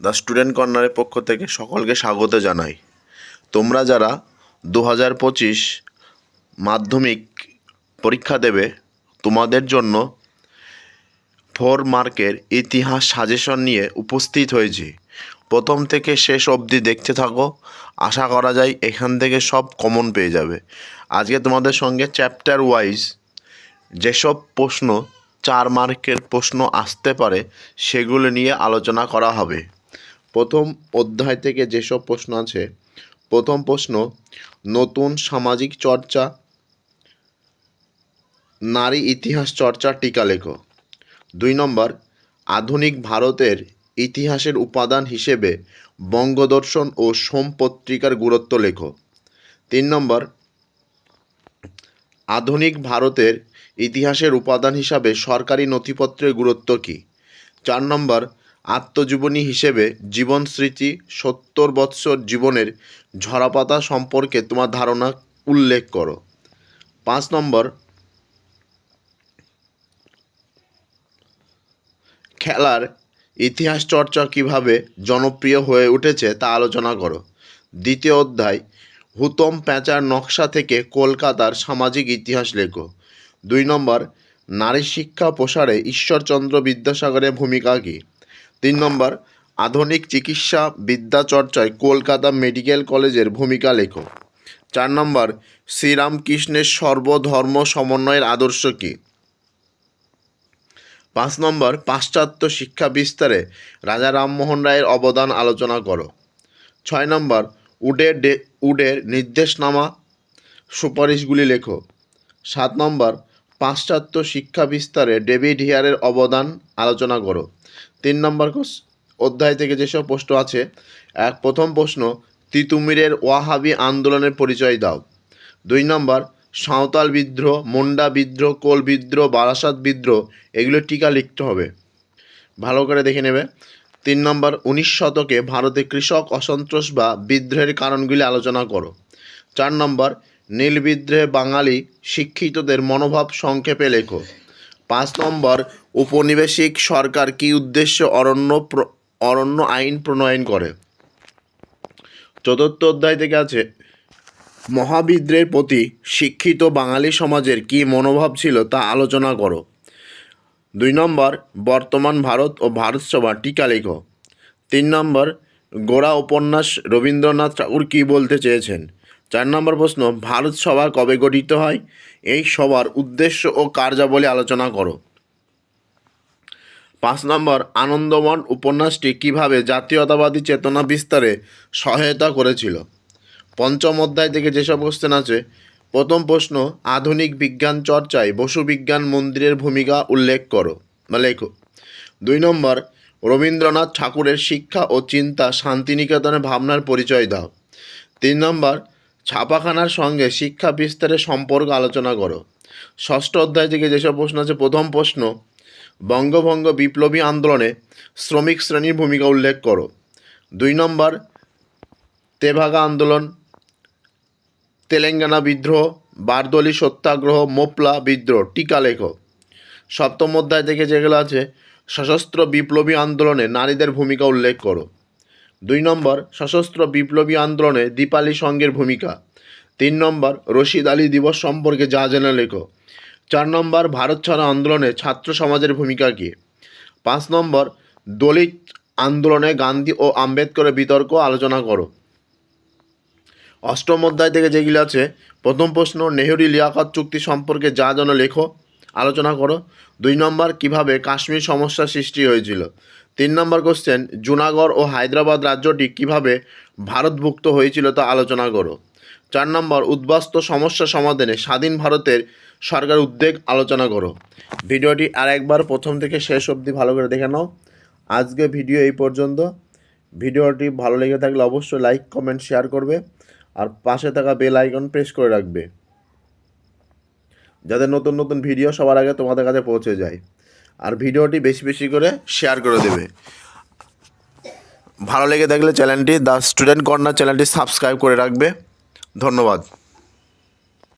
The student কর্নারের পক্ষ থেকে সকলকে স্বাগত জানাই। তোমরা যারা দু হাজার পঁচিশ মাধ্যমিক পরীক্ষা দেবে, তোমাদের জন্য ফোর মার্কের ইতিহাস সাজেশন নিয়ে উপস্থিত হয়েছি। প্রথম থেকে শেষ অবধি দেখতে থাকো। আশা করা যায় এখান থেকে সব কমন পেয়ে যাবে। আজকে তোমাদের সঙ্গে চ্যাপ্টার ওয়াইজ যেসব প্রশ্ন, চার মার্কের প্রশ্ন আসতে পারে, সেগুলো নিয়ে আলোচনা করা হবে। প্রথম অধ্যায় থেকে যেসব প্রশ্ন আছে, প্রথম প্রশ্ন, নতুন সামাজিক চর্চা, নারী ইতিহাস চর্চা টিকা লেখো। দুই নম্বর, আধুনিক ভারতের ইতিহাসের উপাদান হিসেবে বঙ্গদর্শন ও সোম পত্রিকার গুরুত্ব লেখো। তিন নম্বর, আধুনিক ভারতের ইতিহাসের উপাদান হিসাবে সরকারি নথিপত্রের গুরুত্ব কী? চার নম্বর আত্মজীবনী হিসেবে জীবন স্মৃতি সত্তর বৎসর জীবনের ঝরাপাতা সম্পর্কে তোমার ধারণা উল্লেখ করো। পাঁচ নম্বর, খেলার ইতিহাস চর্চা কীভাবে জনপ্রিয় হয়ে উঠেছে তা আলোচনা করো। দ্বিতীয় অধ্যায়, হুতম প্যাঁচার নকশা থেকে কলকাতার সামাজিক ইতিহাস লেখো। দুই নম্বর, নারী শিক্ষা প্রসারে ঈশ্বরচন্দ্র বিদ্যাসাগরের ভূমিকা কী? তিন নম্বর, আধুনিক চিকিৎসা বিদ্যা চর্চায় কলকাতা মেডিকেল কলেজের ভূমিকা লেখো। চার নম্বর, শ্রীরামকৃষ্ণের সর্বধর্ম সমন্বয়ের আদর্শ কী? পাঁচ নম্বর, পাশ্চাত্য শিক্ষা বিস্তারে রাজা রামমোহন রায়ের অবদান আলোচনা করো। ছয় নম্বর উডের উডের নির্দেশনামা সুপারিশগুলি লেখো। সাত নম্বর পাশ্চাত্য শিক্ষা বিস্তারে ডেভিড হিয়ারের অবদান আলোচনা করো। তিন নম্বর অধ্যায় থেকে যেসব প্রশ্ন আছে, এক, প্রথম প্রশ্ন, তিতুমিরের ওয়াহাবি আন্দোলনের পরিচয় দাও। দুই নম্বর, সাঁওতাল বিদ্রোহ, মুন্ডা বিদ্রোহ, কোল বিদ্রোহ, বারাসাত বিদ্রোহ, এগুলো টিকা লিখতে হবে। ভালো করে দেখে নেবে। তিন নম্বর, উনিশ শতকে ভারতে কৃষক অসন্তোষ বা বিদ্রোহের কারণগুলি আলোচনা করো। চার নম্বর নীল বিদ্রোহে বাঙালি শিক্ষিতদের মনোভাব সংক্ষেপে লেখো। পাঁচ নম্বর উপনিবেশিক সরকার কী উদ্দেশ্যে অরণ্য অরণ্য আইন প্রণয়ন করে? চতুর্থ অধ্যায় থেকে আছে, মহাবিদ্রের প্রতি শিক্ষিত বাঙালি সমাজের কী মনোভাব ছিল তা আলোচনা করো। দুই নম্বর, বর্তমান ভারত ও ভারত সভা টিকা লেখো। তিন নম্বর, গোড়া উপন্যাস রবীন্দ্রনাথ ঠাকুর কী বলতে চেয়েছেন? চার নম্বর প্রশ্ন, ভারত সভা কবে গঠিত হয়? এই সভার উদ্দেশ্য ও কার্যাবলী আলোচনা করো। পাঁচ নম্বর আনন্দমন উপন্যাসটি কীভাবে জাতীয়তাবাদী চেতনা বিস্তারে সহায়তা করেছিল? পঞ্চম অধ্যায় থেকে যেসব কোশ্চেন আছে, প্রথম প্রশ্ন, আধুনিক বিজ্ঞান চর্চায় বসু বিজ্ঞান মন্দিরের ভূমিকা উল্লেখ করো বা লেখো। দুই নম্বর, রবীন্দ্রনাথ ঠাকুরের শিক্ষা ও চিন্তা শান্তিনিকেতনের ভাবনার পরিচয় দাও। তিন নম্বর ছাপাখানার সঙ্গে শিক্ষা বিস্তারের সম্পর্ক আলোচনা করো। ষষ্ঠ অধ্যায় থেকে যেসব প্রশ্ন আছে, প্রথম প্রশ্ন, বঙ্গভঙ্গ বিপ্লবী আন্দোলনে শ্রমিক শ্রেণির ভূমিকা উল্লেখ করো। দুই নম্বর, তেভাগা আন্দোলন, তেলেঙ্গানা বিদ্রোহ, বারদলি সত্যাগ্রহ, মোপলা বিদ্রোহ, টিকা লেখো। সপ্তম অধ্যায় থেকে যেগুলো আছে, সশস্ত্র বিপ্লবী আন্দোলনে নারীদের ভূমিকা উল্লেখ করো। দুই নম্বর, সশস্ত্র বিপ্লবী আন্দোলনে দীপালি সংঘের ভূমিকা। তিন নম্বর, রশিদ আলী দিবস সম্পর্কে যা জেনে লেখো। চার নম্বর, ভারত ছাড়া আন্দোলনে ছাত্র সমাজের ভূমিকা কী? পাঁচ নম্বর, দলিত আন্দোলনে গান্ধী ও আম্বেদকরের বিতর্ক আলোচনা করো। অষ্টম অধ্যায় থেকে যেগুলি আছে, প্রথম প্রশ্ন, নেহরু লিয়াকত চুক্তি সম্পর্কে যা যেন লেখো, আলোচনা করো। দুই নম্বর, কীভাবে কাশ্মীর সমস্যা সৃষ্টি হয়েছিল? তিন নম্বর কোশ্চেন জুনাগড় ও হায়দ্রাবাদ রাজ্যটি কীভাবে ভারতভুক্ত হয়েছিল তা আলোচনা করো। চার নম্বর, উদ্বাস্ত সমস্যা সমাধানে স্বাধীন ভারতের সরকার উদ্যোগ আলোচনা করো। ভিডিওটি আর একবার প্রথম থেকে শেষ অবধি ভালো করে দেখে নাও। আজকে ভিডিও এই পর্যন্ত। ভিডিওটি ভালো লেগে থাকলে অবশ্যই লাইক কমেন্ট শেয়ার করবে আর পাশে থাকা বেল আইকন প্রেস করে রাখবে। যাতে নতুন নতুন ভিডিও সবার আগে তোমাদের কাছে পৌঁছে যায়। আর ভিডিওটি বেশি বেশি করে শেয়ার করে দেবে। ভালো লেগে থাকলে চ্যানেলটি দ্য স্টুডেন্ট কর্নার চ্যানেলটি সাবস্ক্রাইব করে রাখবে। ধন্যবাদ।